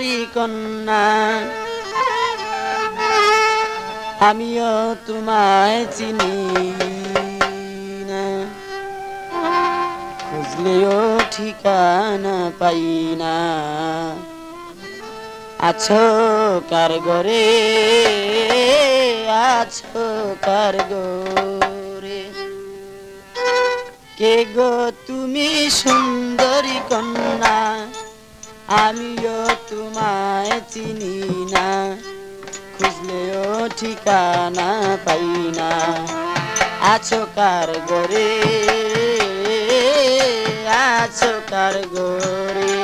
সুন্দরী কন্যা, আমিও তোমায় চিনি না। খুঁজলেও ঠিকানা পাই না। আছো কার গরে আছো কার গরে কে গো তুমি সুন্দরী কন্যা? আমিও তোমায় চিনি না খুঁজলেও ঠিকানা পাই না। আছো কার গরে আছো কার গরে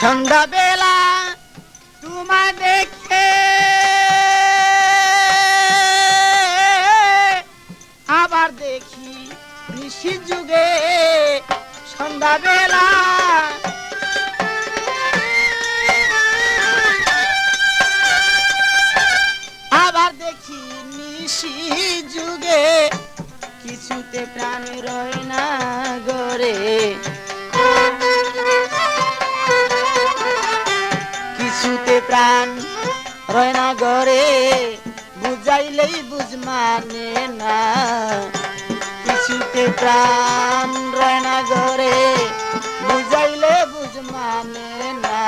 সন্ধ্যাবেলা তোমায় দেখে আবার দেখি ঋষি যুগে সন্ধ্যাবেলা। আবার দেখি নিশি যুগে কিছুতে প্রাণ রয় না গরে কিছুতে প্রাণ। রয় না গরে, বুঝাইলেই বুঝ মানে না। কিছুতে প্রাণ রয় না গরে, বুঝাইলে বুঝ মানে না।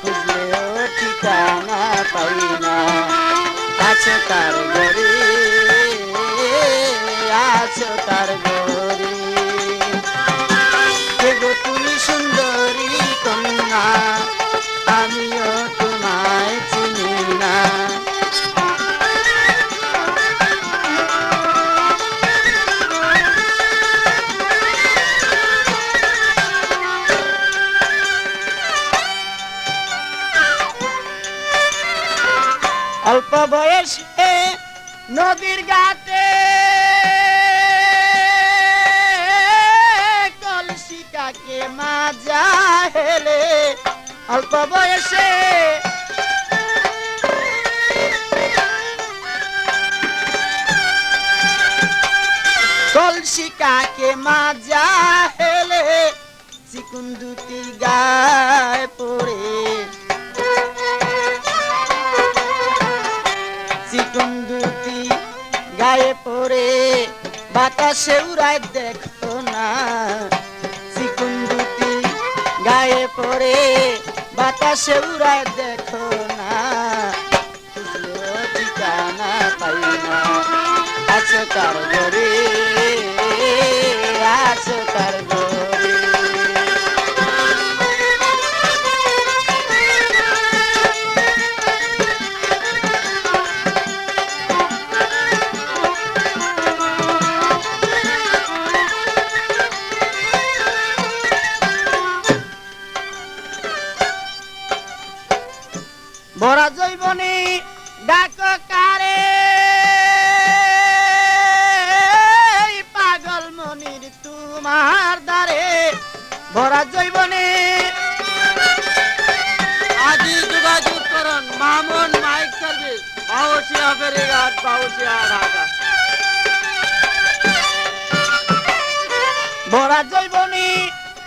খুঁজলেও ঠিকানা পাই না। আছো তার গরে আছো তার গরে বয়সে নদীর ঘাটে কলসিকাকে মাজা হেলে? অল্প বয়সে কলসিকাকে মাজা হেলে? চিকুন দুটি গায়ে পড়ে উড়ায় দেখো না। চিকুন দুটি গায়ে পড়ে বাতাসে উড়ায় দেখো না। ঠিকানা পাই না। আছো কার ঘরে? আছো কার ঘরে? তোমার দ্বারে ভরা জৈবনে। আদি যোগাযোগ করুন, মামুন মাইক সার্ভিস, বাউসিয়া ফেরিঘাট, বাউসিয়া ঢাকা। ভরা জৈবনে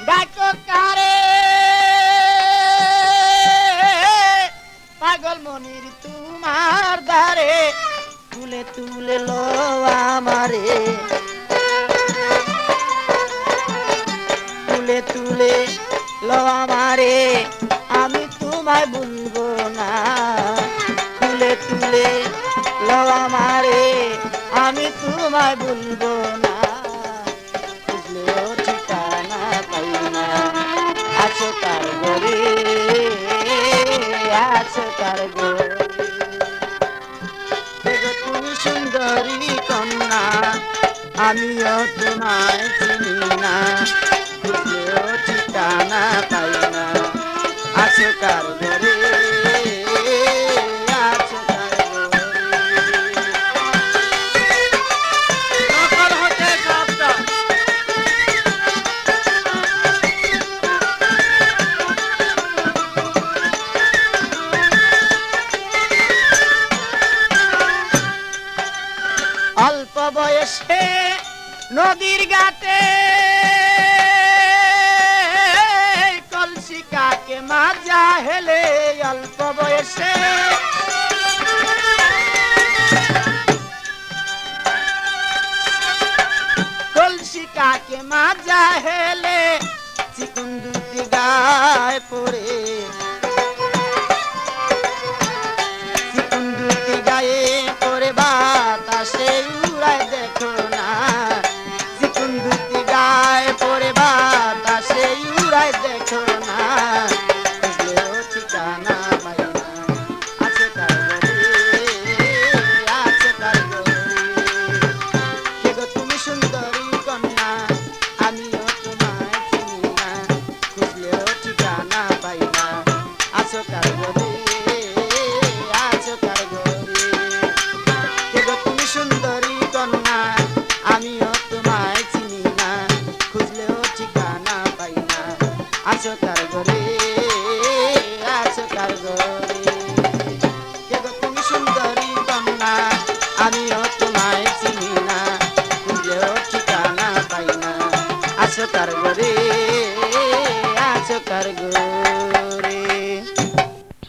ডাক কারে। পাগল মনির তোমার দ্বারে তুলে তুলে লো আমারে। তুলে তুলে লো আমারে, আমি তোমায় ভুলবো না। তুলে তুলে লো আমারে, আমি তোমায় ভুলবো না। খুঁজলেও ঠিকানা পাই না, আছো তার গরে আছো তার গরে সুন্দরী কন্যা, আমিও তোমায় বয়সে নদীর গাতে কলসিকাকে মাজা হেলে অল্প বয়সে। কলসিকাকে মাজা হেলে চিকুন দুটি গায়ে পড়ে